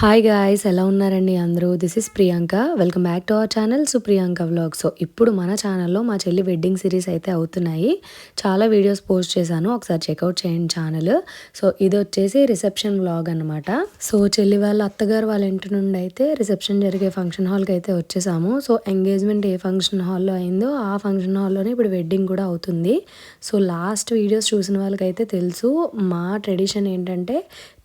Hi guys ఎలా ఉన్నారండి అందరూ? This is Priyanka welcome back to our channel Supriyanka vlog so ఇప్పుడు మన ఛానల్లో మా చెల్లి వెడ్డింగ్ సిరీస్ అయితే అవుతున్నాయి. చాలా వీడియోస్ పోస్ట్ చేశాను. ఒకసారి చెక్అవుట్ చేయండి ఛానల్ సో ఇది వచ్చేసి రిసెప్షన్ వ్లాగ్ అనమాట సో చెల్లి వాళ్ళ అత్తగారు వాళ్ళ ఇంటి నుండి అయితే రిసెప్షన్ జరిగే ఫంక్షన్ హాల్కి అయితే వచ్చేసాము. సో ఎంగేజ్మెంట్ ఏ ఫంక్షన్ హాల్లో అయిందో ఆ ఫంక్షన్ హాల్లోనే ఇప్పుడు వెడ్డింగ్ కూడా అవుతుంది. సో లాస్ట్ వీడియోస్ చూసిన వాళ్ళకైతే తెలుసు మా ట్రెడిషన్ ఏంటంటే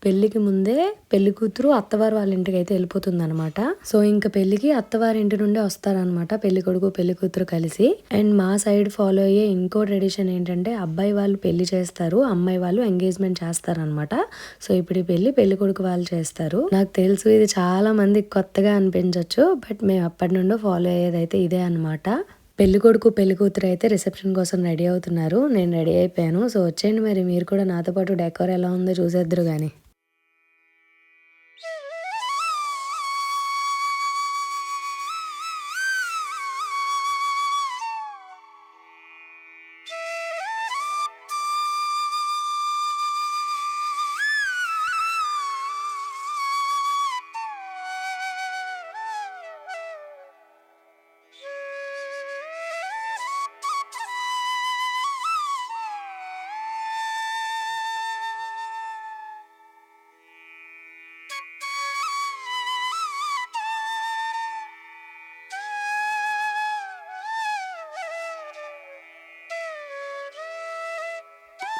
పెళ్ళికి ముందే పెళ్ళి కూతురు అత్తవారు వాళ్ళ ఇంటికి అయితే వెళ్ళిపోతుంది అనమాట సో ఇంకా పెళ్ళికి అత్తవారి ఇంటి నుండి వస్తారనమాట పెళ్ళి కొడుకు పెళ్ళి కూతురు కలిసి. అండ్ మా సైడ్ ఫాలో అయ్యే ఇంకో ట్రెడిషన్ ఏంటంటే అబ్బాయి వాళ్ళు పెళ్ళి చేస్తారు అమ్మాయి వాళ్ళు ఎంగేజ్మెంట్ చేస్తారనమాట సో ఇప్పుడు ఈ పెళ్ళి పెళ్ళి కొడుకు వాళ్ళు చేస్తారు. నాకు తెలుసు ఇది చాలా మందికి కొత్తగా అనిపించవచ్చు బట్ మేము అప్పటి నుండి ఫాలో అయ్యేదైతే ఇదే అనమాట పెళ్ళి కొడుకు పెళ్ళి కూతురు అయితే రిసెప్షన్ కోసం రెడీ అవుతున్నారు. నేను రెడీ అయిపోయాను. సో వచ్చేయండి మరి మీరు కూడా నాతో పాటు డెకోర్ ఎలా ఉందో చూసేద్దరు కానీ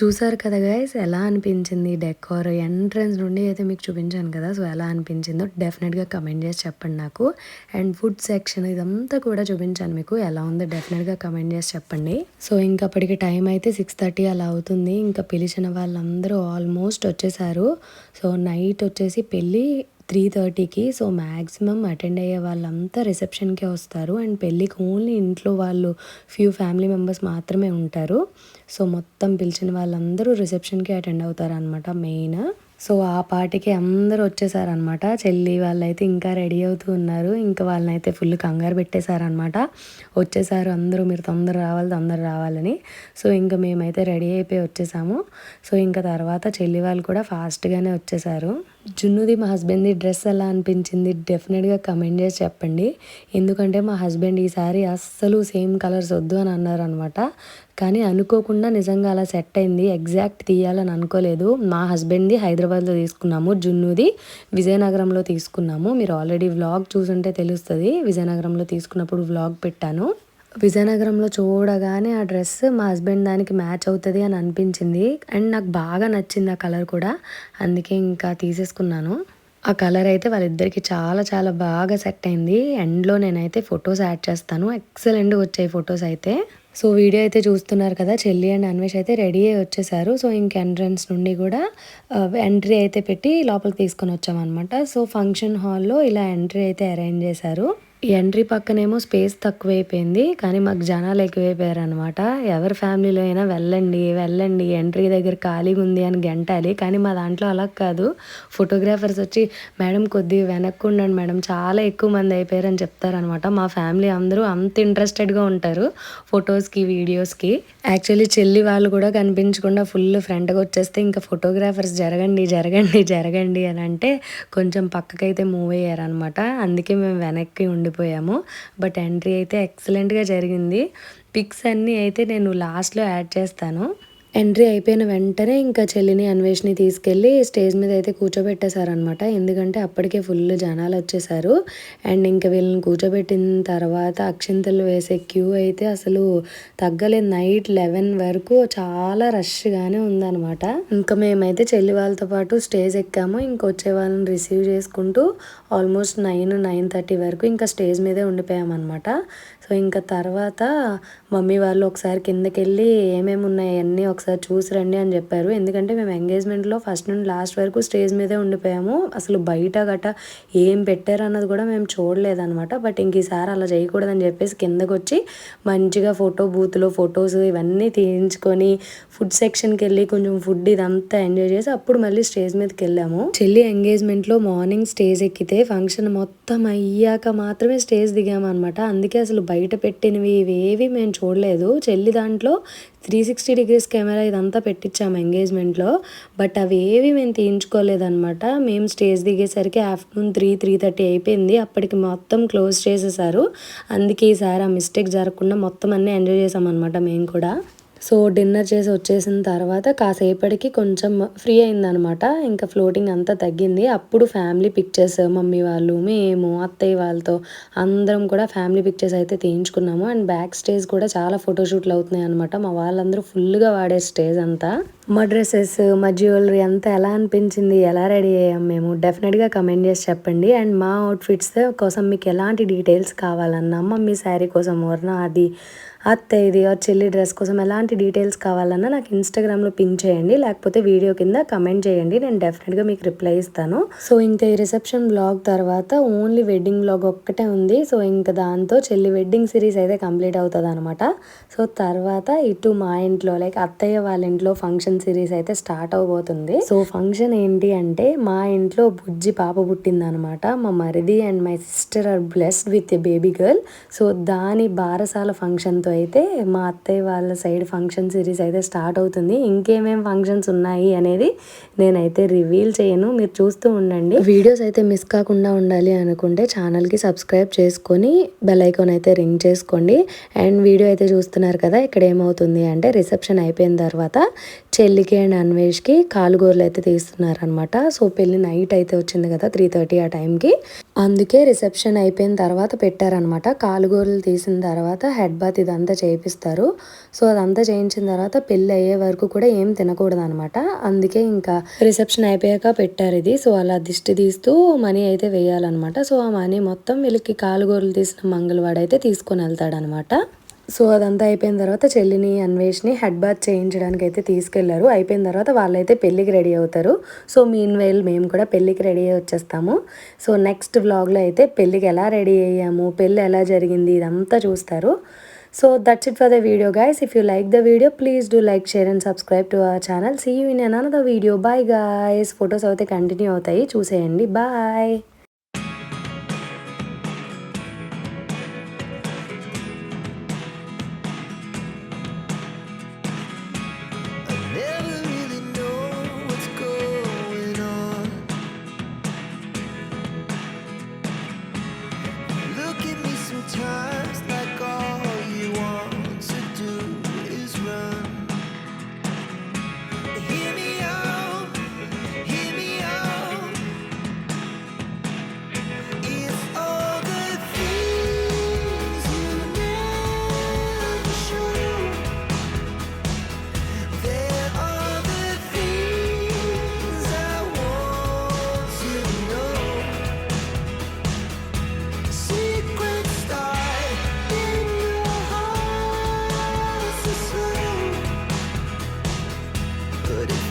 చూసారు కదా గైస్ ఎలా అనిపించింది డెకోర్ ఎంట్రన్స్ నుండి అయితే మీకు చూపించాను కదా సో ఎలా అనిపించిందో డెఫినెట్గా కమెంట్ చేసి చెప్పండి నాకు. అండ్ ఫుడ్ సెక్షన్ ఇదంతా కూడా చూపించాను మీకు ఎలా ఉందో డెఫినెట్గా కమెంట్ చేసి చెప్పండి. సో ఇంకా అప్పటికి టైం అయితే సిక్స్ థర్టీ అలా అవుతుంది. ఇంకా పిలిచిన వాళ్ళందరూ ఆల్మోస్ట్ వచ్చేసారు. సో నైట్ వచ్చేసి పెళ్ళి త్రీ థర్టీకి సో మ్యాక్సిమం అటెండ్ అయ్యే వాళ్ళంతా రిసెప్షన్కే వస్తారు. అండ్ పెళ్ళికి ఓన్లీ ఇంట్లో వాళ్ళు ఫ్యూ ఫ్యామిలీ మెంబర్స్ మాత్రమే ఉంటారు. సో మొత్తం పిలిచిన వాళ్ళందరూ రిసెప్షన్కి అటెండ్ అవుతారనమాట మెయిన్. సో ఆ పాటికి అందరూ వచ్చేసారనమాట చెల్లి వాళ్ళైతే ఇంకా రెడీ అవుతూ ఉన్నారు. ఇంకా వాళ్ళని అయితే ఫుల్ కంగారు పెట్టేశారనమాట వచ్చేసారు అందరూ మీరు తొందర రావాలి తొందర రావాలని. సో ఇంకా మేమైతే రెడీ అయిపోయి వచ్చేసాము. సో ఇంకా తర్వాత చెల్లి వాళ్ళు కూడా ఫాస్ట్గానే వచ్చేసారు. జున్నుది మా హస్బెండ్ది డ్రెస్ ఎలా అనిపించింది డెఫినెట్గా కమెంట్ చేసి చెప్పండి. ఎందుకంటే మా హస్బెండ్ ఈసారి అస్సలు సేమ్ కలర్స్ వద్దు అని అన్నారు అనమాట కానీ అనుకోకుండా నిజంగా అలా సెట్ అయింది. ఎగ్జాక్ట్ తీయాలని అనుకోలేదు. మా హస్బెండ్ది హైదరాబాద్లో తీసుకున్నాము. జున్నుది విజయనగరంలో తీసుకున్నాము. మీరు ఆల్రెడీ వ్లాగ్ చూసుంటే తెలుస్తుంది. విజయనగరంలో తీసుకున్నప్పుడు వ్లాగ్ పెట్టాను. విజయనగరంలో చూడగానే ఆ డ్రెస్ మా హస్బెండ్ దానికి మ్యాచ్ అవుతుంది అని అనిపించింది. అండ్ నాకు బాగా నచ్చింది ఆ కలర్ కూడా. అందుకే ఇంకా తీసేసుకున్నాను. ఆ కలర్ అయితే వాళ్ళిద్దరికి చాలా చాలా బాగా సెట్ అయింది. ఎండ్లో నేనైతే ఫొటోస్ యాడ్ చేస్తాను. ఎక్సలెంట్ వచ్చాయి ఫొటోస్ అయితే. సో వీడియో అయితే చూస్తున్నారు కదా చెల్లి అండ్ అన్వేష్ అయితే రెడీ అయ్యి వచ్చేసారు. సో ఇంక ఎంట్రన్స్ నుండి కూడా ఎంట్రీ అయితే పెట్టి లోపలికి తీసుకొని వచ్చామన్నమాట. సో ఫంక్షన్ హాల్లో ఇలా ఎంట్రీ అయితే అరేంజ్ చేశారు. ఎంట్రీ పక్కనేమో స్పేస్ తక్కువైపోయింది కానీ మాకు జనాలు ఎక్కువైపోయారు అనమాట ఎవరి ఫ్యామిలీలో అయినా వెళ్ళండి వెళ్ళండి ఎంట్రీ దగ్గర ఖాళీగా ఉంది అని గెంటాలి కానీ మా దాంట్లో అలా కాదు. ఫోటోగ్రాఫర్స్ వచ్చి మేడం కొద్దిగా వెనక్కు ఉండండి మేడం చాలా ఎక్కువ మంది అయిపోయారని చెప్తారనమాట మా ఫ్యామిలీ అందరూ అంత ఇంట్రెస్టెడ్గా ఉంటారు ఫొటోస్కి వీడియోస్కి. యాక్చువల్లీ చెల్లి వాళ్ళు కూడా కనిపించకుండా ఫుల్ ఫ్రంట్గా వచ్చేస్తే ఇంకా ఫోటోగ్రాఫర్స్ జరగండి జరగండి జరగండి అని అంటే కొంచెం పక్కకైతే మూవ్ అయ్యారనమాట అందుకే మేము వెనక్కి ఉండి ఉండిపోయాము. బట్ ఎంట్రీ అయితే ఎక్సలెంట్గా జరిగింది. పిక్స్ అన్నీ అయితే నేను లాస్ట్లో యాడ్ చేస్తాను. ఎంట్రీ అయిపోయిన వెంటనే ఇంకా చెల్లిని అన్వేషిని తీసుకెళ్ళి స్టేజ్ మీద అయితే కూర్చోబెట్టేశారనమాట ఎందుకంటే అప్పటికే ఫుల్ జనాలు వచ్చేసారు అండ్ ఇంకా వీళ్ళని కూర్చోబెట్టిన తర్వాత అక్షింతలు వేసే క్యూ అయితే అసలు తగ్గలేదు. నైట్ లెవెన్ వరకు చాలా రష్గానే ఉందనమాట ఇంకా మేమైతే చెల్లి వాళ్ళతో పాటు స్టేజ్ ఎక్కాము. ఇంకొచ్చే వాళ్ళని రిసీవ్ చేసుకుంటూ ఆల్మోస్ట్ నైన్ నైన్ థర్టీ వరకు ఇంకా స్టేజ్ మీదే ఉండిపోయామన్నమాట. సో ఇంకా తర్వాత మమ్మీ వాళ్ళు ఒకసారి కిందకి వెళ్ళి ఏమేమి ఉన్నాయి అన్నీ ఒకసారి చూసి రండి అని చెప్పారు. ఎందుకంటే మేము ఎంగేజ్మెంట్లో ఫస్ట్ నుండి లాస్ట్ వరకు స్టేజ్ మీదే ఉండిపోయాము. అసలు బయట గట ఏం పెట్టారు అన్నది కూడా మేము చూడలేదన్నమాట. బట్ ఇంక ఈసారి అలా చేయకూడదని చెప్పేసి కిందకు వచ్చి మంచిగా ఫోటో బూత్లో ఫొటోస్ ఇవన్నీ తీయించుకొని ఫుడ్ సెక్షన్కి వెళ్ళి కొంచెం ఫుడ్ ఇదంతా ఎంజాయ్ చేసి అప్పుడు మళ్ళీ స్టేజ్ మీదకి వెళ్ళాము. చెల్లి ఎంగేజ్మెంట్లో మార్నింగ్ స్టేజ్ ఎక్కితే ఫంక్షన్ మొత్తం అయ్యాక మాత్రమే స్టేజ్ దిగాము అనమాట అందుకే అసలు బయట బయట పెట్టినవి ఇవేవి మేము చూడలేదు. చెల్లి దాంట్లో త్రీ సిక్స్టీ డిగ్రీస్ కెమెరా ఇదంతా పెట్టించాము ఎంగేజ్మెంట్లో బట్ అవి ఏవి మేము తీయించుకోలేదన్నమాట. మేము స్టేజ్ దిగేసరికి ఆఫ్టర్నూన్ త్రీ త్రీ థర్టీ అయిపోయింది. అప్పటికి మొత్తం క్లోజ్ చేసేసారు. అందుకే ఈసారి ఆ మిస్టేక్ జరగకుండా మొత్తం అన్నీ ఎంజాయ్ చేసామన్నమాట మేము కూడా. సో డిన్నర్ చేసి వచ్చేసిన తర్వాత కాసేపటికి కొంచెం ఫ్రీ అయిందనమాట. ఇంకా ఫ్లోటింగ్ అంతా తగ్గింది. అప్పుడు ఫ్యామిలీ పిక్చర్స్ మమ్మీ వాళ్ళు మేము అత్తయ్య వాళ్ళతో అందరం కూడా ఫ్యామిలీ పిక్చర్స్ అయితే తీయించుకున్నాము. అండ్ బ్యాక్ స్టేజ్ కూడా చాలా ఫోటోషూట్లు అవుతున్నాయి అనమాట. మా వాళ్ళందరూ ఫుల్గా వాడే స్టేజ్ అంతా. మా డ్రెస్సెస్ మా జ్యువెలరీ అంతా ఎలా అనిపించింది ఎలా రెడీ అయ్యాం మేము డెఫినెట్గా కమెంట్ చేసి చెప్పండి. అండ్ మా అవుట్ఫిట్స్ కోసం మీకు ఎలాంటి డీటెయిల్స్ కావాలన్నా మమ్మీ శారీ కోసం వర్ణ అది అత్త ఇది చెల్లి డ్రెస్ కోసం ఎలాంటి డీటెయిల్స్ కావాలన్నా నాకు ఇన్స్టాగ్రామ్లో పిన్ చేయండి లేకపోతే వీడియో కింద కమెంట్ చేయండి నేను డెఫినెట్గా మీకు రిప్లై ఇస్తాను. సో ఇంకా ఈ రిసెప్షన్ బ్లాగ్ తర్వాత ఓన్లీ వెడ్డింగ్ బ్లాగ్ ఒక్కటే ఉంది. సో ఇంకా దాంతో చెల్లి వెడ్డింగ్ సిరీస్ అయితే కంప్లీట్ అవుతుంది అనమాట సో తర్వాత ఇటు మా ఇంట్లో లైక్ అత్తయ్య వాళ్ళ ఇంట్లో ఫంక్షన్ సిరీస్ అయితే స్టార్ట్ అవబోతుంది. సో ఫంక్షన్ ఏంటి అంటే మా ఇంట్లో బుజ్జి పాప పుట్టిందనమాట మా మరిది and my sister are blessed with a baby girl so దాని బారసాల ఫంక్షన్తో అయితే మా అత్తయ్య వాళ్ళ సైడ్ ఫంక్షన్ సిరీస్ అయితే స్టార్ట్ అవుతుంది. ఇంకేమేం ఫంక్షన్స్ ఉన్నాయి అనేది నేనైతే రివీల్ చేయను. మీరు చూస్తూ ఉండండి. వీడియోస్ అయితే మిస్ కాకుండా ఉండాలి అనుకుంటే ఛానల్కి సబ్స్క్రైబ్ చేసుకొని బెల్ ఐకాన్ అయితే రింగ్ చేసుకోండి. అండ్ వీడియో అయితే చూస్తున్నారు కదా ఇక్కడ ఏమవుతుంది అంటే రిసెప్షన్ అయిపోయిన తర్వాత చెల్లికి అండ్ అన్వేష్కి కాలుగోరలు అయితే తీస్తున్నారనమాట సో పెళ్ళి నైట్ అయితే వచ్చింది కదా త్రీ థర్టీ ఆ టైంకి. అందుకే రిసెప్షన్ అయిపోయిన తర్వాత పెట్టారనమాట కాలుగోరలు తీసిన తర్వాత హెడ్ బాత్ ఇదంతా చేయిస్తారు సో అదంతా చేయించిన తర్వాత పెళ్ళి అయ్యే వరకు కూడా ఏం తినకూడదు అనమాట అందుకే ఇంకా రిసెప్షన్ అయిపోయాక పెట్టారు ఇది. సో అలా దిష్టి తీస్తూ మనీ అయితే వేయాలన్నమాట. సో ఆ మనీ మొత్తం వీళ్ళకి కాలుగోరలు తీసిన మంగళవాడైతే తీసుకొని వెళ్తాడనమాట సో అదంతా అయిపోయిన తర్వాత చెల్లిని అన్వేష్ని హెడ్ బాత్ చేయించడానికి అయితే తీసుకెళ్ళారు. అయిపోయిన తర్వాత వాళ్ళైతే పెళ్ళికి రెడీ అవుతారు. సో మీన్ వైల్ మేము కూడా పెళ్ళికి రెడీ అయ్యి వచ్చేస్తాము. సో నెక్స్ట్ వ్లాగ్లో అయితే పెళ్ళికి ఎలా రెడీ అయ్యాము పెళ్ళి ఎలా జరిగింది ఇదంతా చూస్తారు. So that's it for the video guys if you like the video please do like share and subscribe to our channel see you in another video bye guys photos అయితే కంటిన్యూ అవుతాయి. చూసేయండి. Bye good.